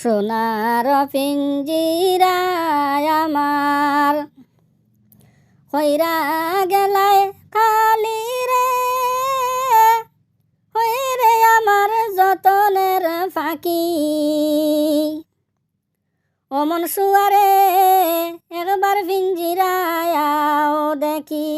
সোনার পিঞ্জিরায় আমার। হইরা গেলায় কালি রে, হইরে আমার যতনের ফাঁকি। অমন শুয়ারে একবার পিঞ্জিরায়াও দেখি।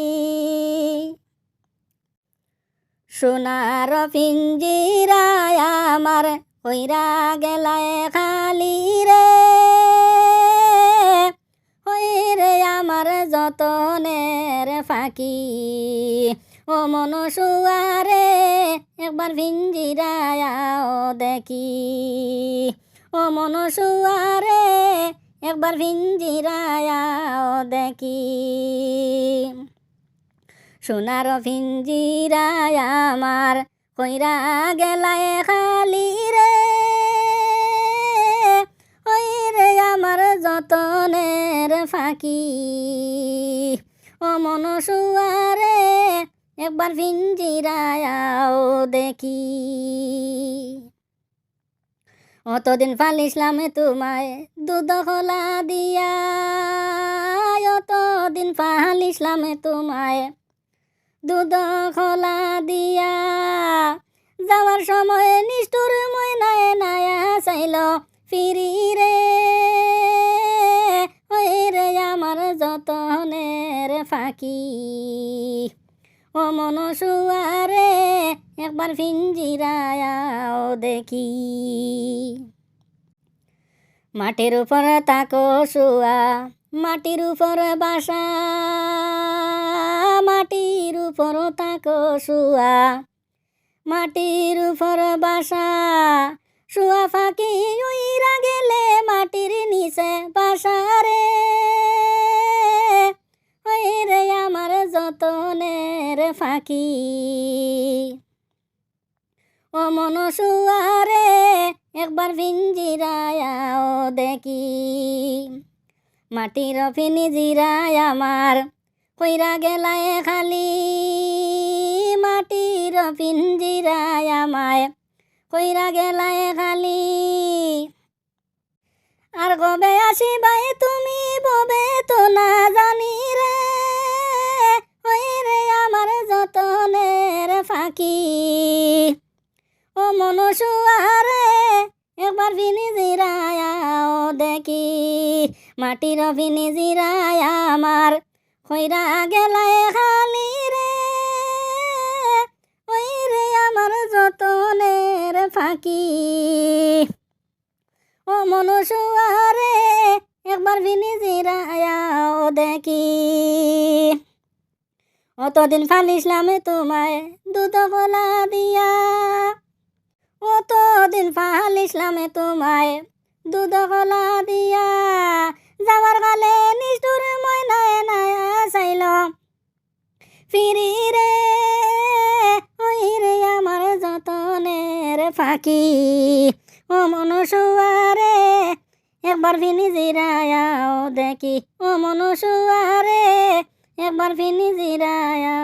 সোনার পিঞ্জিরায় আমার হইরা গেলায় খালি রে। হইরে আমার যতনের ফাঁকি। ও মন শুয়ারে একবার ভিঞ্জিরায়াও দেখি। ও মন শুয়ারে একবার ভিঞ্জিরায়াও দেখি। সোনার ভিঞ্জিরায় আমার কইরা গেলায় খালি আমার যতনের ফাঁকি। ও মন শুয়ারে একবার ভিঞ্জিরায়াও দেখি। অতদিন ফালিসলামে তোমায় দুধ দিয়া। অতদিন ফালিসলামে তোমায় দুধ খোলা দিয়া। যাওয়ার সময় নিষ্ঠুর মই নাই নায়া চাইল ফিরি রে যতনের ফাঁকি। ও মন শুয়ারে একবার ফিঞ্জিরায়াও দেখি। মাটির উপর তাকো শুয়া, মাটির উপর বাসা। মাটির উপর তাকো শুয়া, মাটির উপর বাসা। শুয়া ফাঁকি উইরা গেলে মাটির নিচে বাসা রে। যতনের ফাঁকি। ও মন শুয়ারে একবার ভিঞ্জিরায়াও দেখি। মাটির ফিনি জিরায় আমার, কইরা গেলায় খালি। মাটির পিঞ্জিরায় আমায়, কইরা গেলায় খালি। আর কবে আসিবাই তুমি ববে তো না একবার ভিনি জিরায়াও দেখি। মাটির ভিনি জিরায় আমার কইরা গেলায় খালি রে। ওই রে আমার যতনের ফাঁকি। ও মনসুয়ারে একবার ভিনি জিরায়াও দেখি। অতদিন ফালিসলামে তোমায় দুধ গলা দিয়া। অতদিন ফালিসলামে তোমায় দুধ গলা দিয়া। যাওয়ার কালে নিষ্ঠুর মই নাই নাই চাইল ফিরি রে, ওই রে আমার যতনের ফাঁকি। ও মনসুয়ারে একবার ফিনি জিরায়াও দেখি। ও মনসুয়ারে একবার ফিনি জিরায়া